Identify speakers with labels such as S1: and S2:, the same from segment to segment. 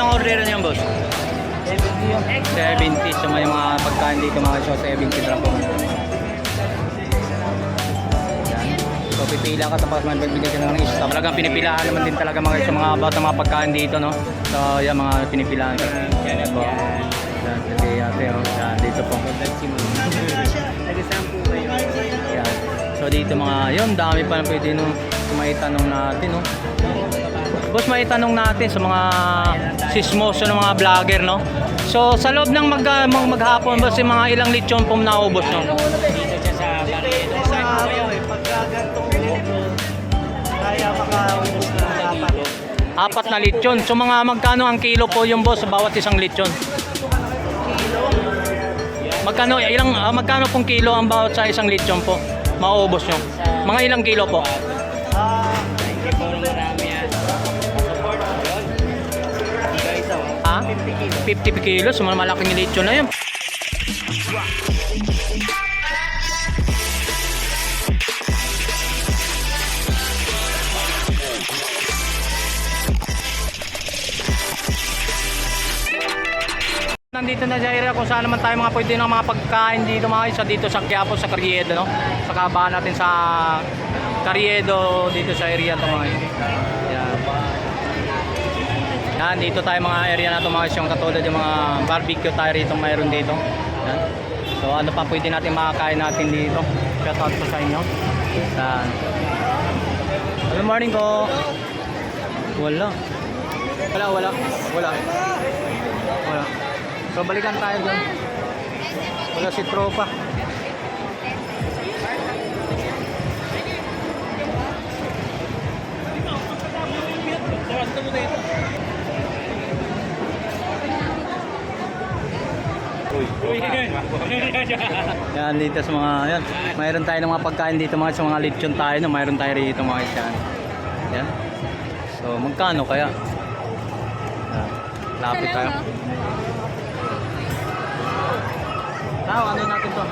S1: Ang order niyan, boss? 70. So may mga pagkain dito mga show 70 drop po. So pipila ka tapos man bibigyan ka ng isa. Talagang pinipilahan naman din talaga mga sa mga ng mga pagkain dito no. So yan mga pinipilahan. Yan po. Yan kasi ate oh. Yan dito po. So dito mga yun dami pa na pwede no may natin no. Boss, may tanong natin sa mga sismoso ng mga vlogger, no? So, sa loob ng mag, mag maghapon, boss, yung mga ilang lechon po naubos, no? Apat na lechon. So, mga magkano ang kilo po yung boss sa bawat isang lechon? Magkano, ilang, ah, magkano pong kilo ang bawat sa isang lechon po? Mauubos nyo. Mga ilang kilo po? 50 kilos. Malaking lechon na yun. Nandito na sa area kung saan naman tayo mga pwede ng mga pagkain dito mga isa dito sa Quiapo sa Carriedo no. Sa kabahan natin sa Carriedo dito sa area to mga isa. Yan. Dito tayo mga area na ito mga isyong katulad yung mga barbecue tayo rito mayroon dito. Yan. So ano pa pwede natin makakain natin dito. Shout out sa inyo. Yan. Good morning ko. Wala. Wala, wala. Wala. Wala. So balikan tayo doon. Wala si tropa. Yan dito sa mga yan. Mayroon tayo ng mga pagkain dito mga sa mga lechon tayo no. Mayroon tayo rito mga isyan. Yan. So magkano kaya? Yan. Lapit tayo. Tao, ano natin to?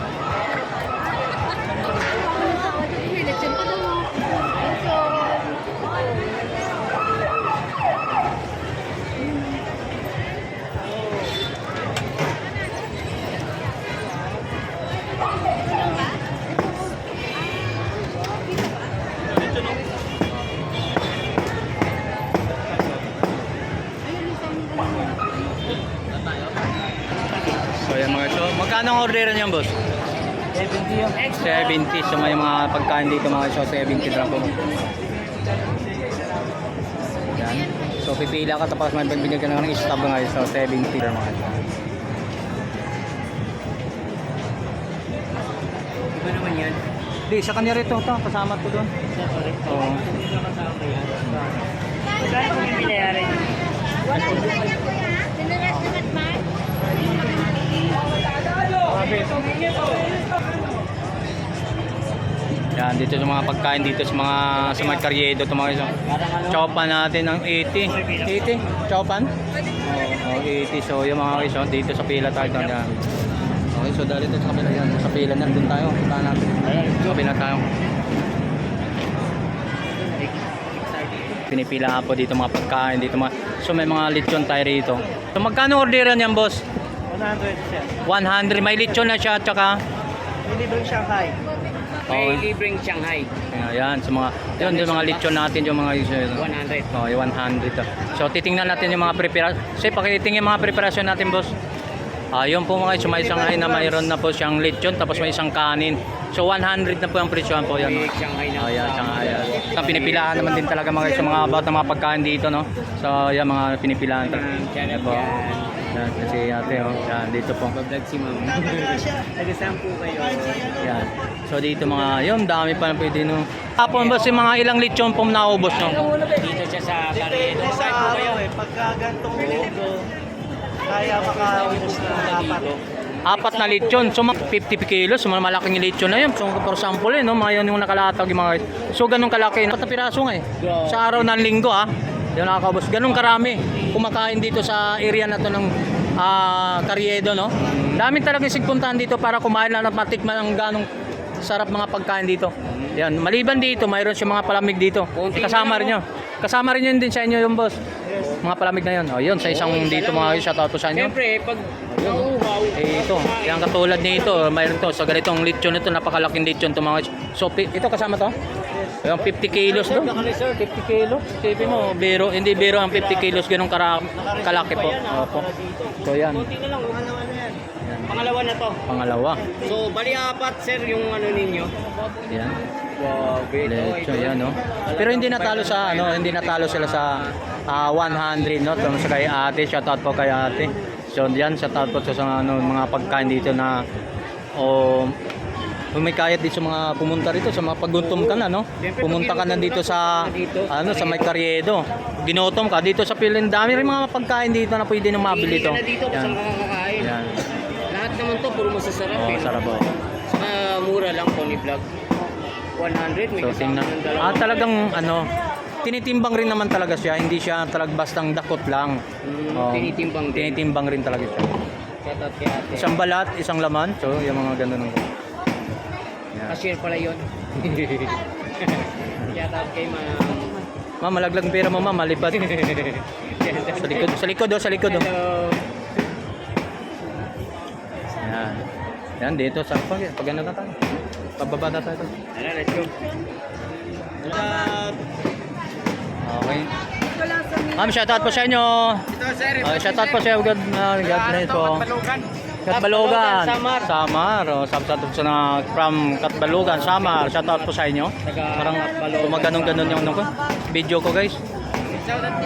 S1: So yan mga so, magkano ang orderan niyan boss?
S2: 70 yun.
S1: 70. So may mga pagkain dito mga so 70 drop po. Yan. So pipila ka tapos may pagbigyan ka ng istab ngayon so 70 drop mga so.
S3: Iba naman yan.
S1: Di, sa kanya rito to, kasama ko doon.
S3: Sorry.
S1: Oo.
S3: Saan kung yung binayaran?
S1: Yan, dito sa mga pagkain dito sa mga sa mga karyedo to mga iso. Chopan natin ng 80. 80? Chopan? Oo, oh, 80. So yung mga iso dito sa pila tayo doon yan. Okay, so dali dito sa kapila yan. Sa pila na doon tayo. Punta natin. Sa kapila tayo. Pinipila po dito mga pagkain dito mga So may mga lechon tayo rito. So magkano orderan yan, boss?
S2: 100 siya.
S1: 100. May lechon na siya at saka
S2: May libreng Shanghai.
S3: May libreng Shanghai.
S1: Ayan, sa mga, yun, yung mga lechon natin, yung mga,
S3: 100.
S1: oh, yung 100. to. So, titingnan natin yung mga preparasyon. Kasi, pakitingin yung mga preparasyon natin, boss. Ah, yun po mga so, may isang ay na mayroon na po siyang lechon, tapos may isang kanin. So, 100 na po ang presyohan po yan.
S3: May Shanghai na.
S1: Oh, yan, Shanghai. yan. Ang pinipilahan naman din talaga mga sa mga about ng mga pagkain dito, no? So, yan, mga pinipilahan.
S3: Yan
S1: Yan po. Yan, kasi ate, oh. Yan, dito po.
S3: Pag-vlog si ma'am. Nag-sampo kayo.
S1: Yan. So dito mga, yun, dami pa na pwede no. Hapon ba si mga ilang lechon po naubos no?
S3: Dito siya sa Carriedo.
S2: Sa
S3: po kayo?
S2: araw eh, pagka gantong ulo, kaya makaubos na dapat.
S1: Apat na lechon, so mga 50 kilos, so malaking lechon na yun. So for example, eh, no, mga yun yung nakalatag yung mga So ganun kalaki, apat na piraso nga eh. Sa araw ng linggo ah, yun nakakaubos. Ganun karami kumakain dito sa area na to ng ah, Carriedo, no? Daming talagang sigpuntahan dito para kumain lang at matikman ang ganong sarap mga pagkain dito. Yan, maliban dito, mayroon siya mga palamig dito. Kasama
S3: lang,
S1: rin yun. Kasama rin yun din sa inyo yung boss.
S2: Yes.
S1: Mga palamig na yun. O yun, sa isang dito mga
S3: yun.
S1: shoutout po sa inyo.
S3: Siyempre, pag nauuhaw,
S1: Eh ito, yung katulad nito, mayroon to. Sa ganitong lechon ito, napakalaking lechon to mga So, ito kasama to? Yung 50 kilos to. 50 kilos. Sipin mo, biro, hindi biro ang 50 kilos, ganun kara, kalaki po. Opo. So yan,
S3: konti na lang. oh.
S2: Ano yan?
S3: Pangalawa na to.
S1: pangalawa.
S3: So, bali apat, sir, yung ano ninyo.
S1: Yan. Lechon, yan no. Pero hindi natalo sa ano, hindi natalo sila sa ah, 100 no. Tungkol sa kay Ate, shoutout po kay Ate. So yan, shoutout po sa, sa ano, mga pagkain dito na o humikayat dito sa mga pumunta rito sa mga paguntom ka na no. Pumunta ka na dito sa ano sa May Carriedo. Ginutom ka dito sa Pilin dami rin mga pagkain dito na pwede nang mabili to.
S3: Kakakain.
S1: Yan.
S3: Lahat naman to, puro masasarap
S1: Oh,
S3: eh.
S1: sarap po.
S3: Saka mura lang, Pony Vlog. 100, may
S1: So tingnan. Ah, talagang ano, tinitimbang rin naman talaga siya. Hindi siya talag bastang dakot lang.
S3: Mm,
S1: Oh,
S3: tinitimbang din.
S1: Tinitimbang rin talaga siya.
S3: Shout out kay ate.
S1: Isang balat, isang laman. So, yung mga ganun. ng- Yan.
S3: Cashier pala yun. Shout out kay ma'am.
S1: Ma'am, malaglag ang pera mo, ma'am. Malipad. sa likod, sa likod, oh, sa likod. Oh.
S3: Hello.
S1: Yan. Yan, dito. Sa pag, pag ano na tayo. Pababa na tayo.
S3: Tara, let's go.
S1: Okay. Ma'am, shoutout po sa inyo.
S3: Ito, sir.
S1: Okay, shoutout po sa inyo. God, uh, God bless po. Katbalogan.
S3: Samar.
S1: Samar. Oh, shoutout sa na from Katbalogan, Samar. Shoutout po sa inyo. Parang gumaganon-ganon yung ano ko. Video ko guys.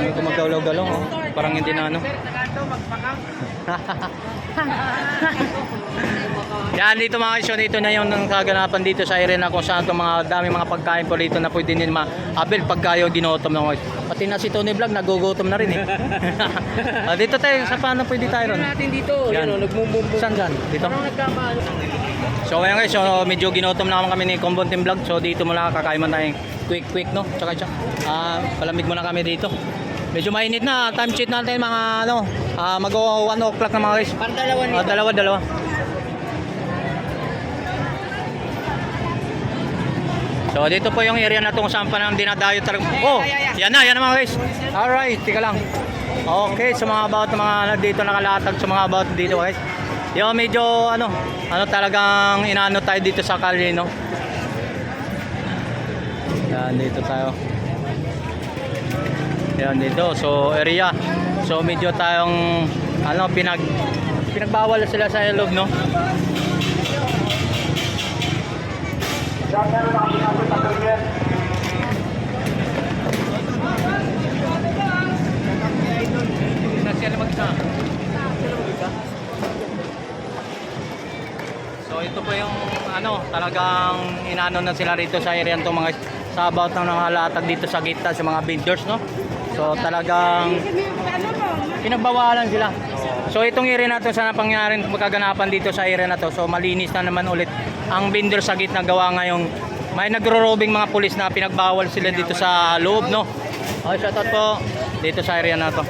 S1: Ko magkalaw-galaw. Oh. Parang hindi na ano. Yan dito mga isyo dito na yung kaganapan dito sa Irena kung saan itong mga daming mga pagkain po dito na pwede din ma-abel pag kayo ginutom ng Pati na si Tony Vlog nagugutom na rin eh. Ah, dito tayo sa paano pwede tayo ron?
S3: natin dito.
S1: Yan.
S3: O, nagmumbumbum.
S1: Saan dyan? Dito?
S3: Parang nagkamaano.
S1: So ayan guys, so medyo ginutom na naman kami ni Combon Team Vlog. So dito muna kakain man tayong quick quick no. Tsaka siya. Ah, palamig muna kami dito. Medyo mainit na. Time cheat natin mga ano, ah mag 1 o'clock na mga guys.
S3: Parang dalawa nito.
S1: Ah, dalawa, dalawa. So dito po yung area na to kung saan pa nang dinadayo talaga. Oh, yan na, yan na mga guys. Alright, tika lang. Okay, sa mga about na mga dito nakalatag sa mga about dito guys. Yo, medyo ano, ano talagang inaano tayo dito sa kalye, no? Yan, dito tayo. Yan dito, so area. So medyo tayong ano pinag pinagbawal sila sa loob, no? So ito po yung ano, talagang inano na sila rito sa area to mga sa about ng nakalatag dito sa gitna sa mga vendors, no? So talagang pinagbawalan sila. So itong area na to sana pangyaring magkaganapan dito sa area na to. So malinis na naman ulit ang vendor sa gitna gawa ngayong may nagro-robing mga pulis na pinagbawal sila dito sa loob, no? Okay, shoutout po dito sa area na to.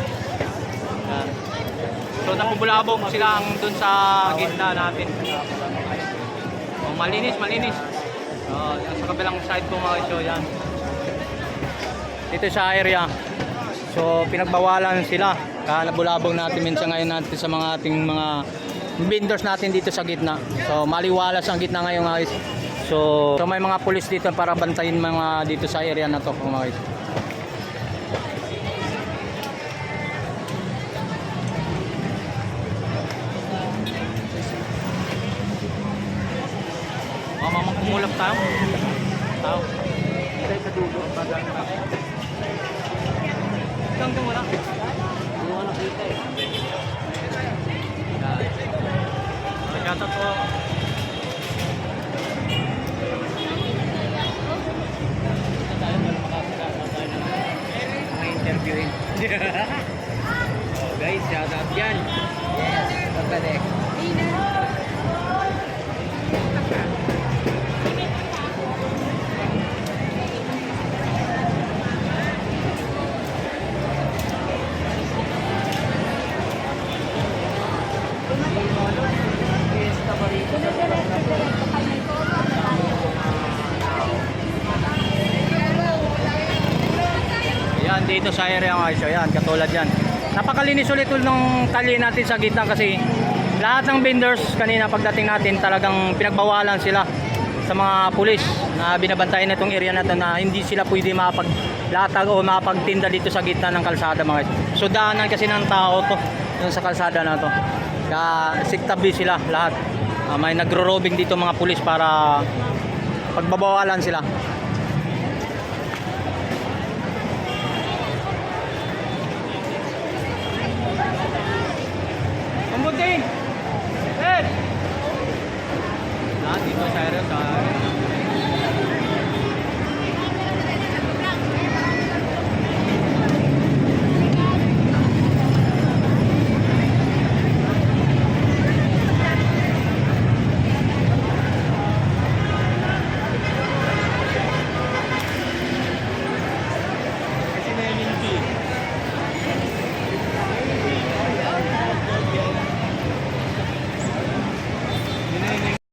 S1: Yan. So napubulabog sila ang dun sa gitna natin. Oh, malinis, malinis. Oh, sa kabilang side po mga show yan. Dito sa area. So pinagbawalan sila. Kaya nabulabog natin minsan ngayon natin sa mga ating mga vendors natin dito sa gitna. So maliwalas ang gitna ngayon guys. So, so may mga pulis dito para bantayin mga dito sa area na to mga guys. Oh, mamang kumulap tayo. Tao. Tayo sa dulo. Hanggang wala.
S3: Ka nakita eh.
S1: Shoutout po. Dito sa area mga guys. Ayan, katulad yan. Napakalinis ulit ng tali natin sa gitna kasi lahat ng vendors kanina pagdating natin talagang pinagbawalan sila sa mga pulis na binabantayan itong area na to na hindi sila pwede makapaglatag o makapagtinda dito sa gitna ng kalsada mga guys. So daanan kasi ng tao to sa kalsada na to. Kaya siktabi sila lahat. Ah, may nagro-robing dito mga pulis para pagbabawalan sila. 哪里都是小孩。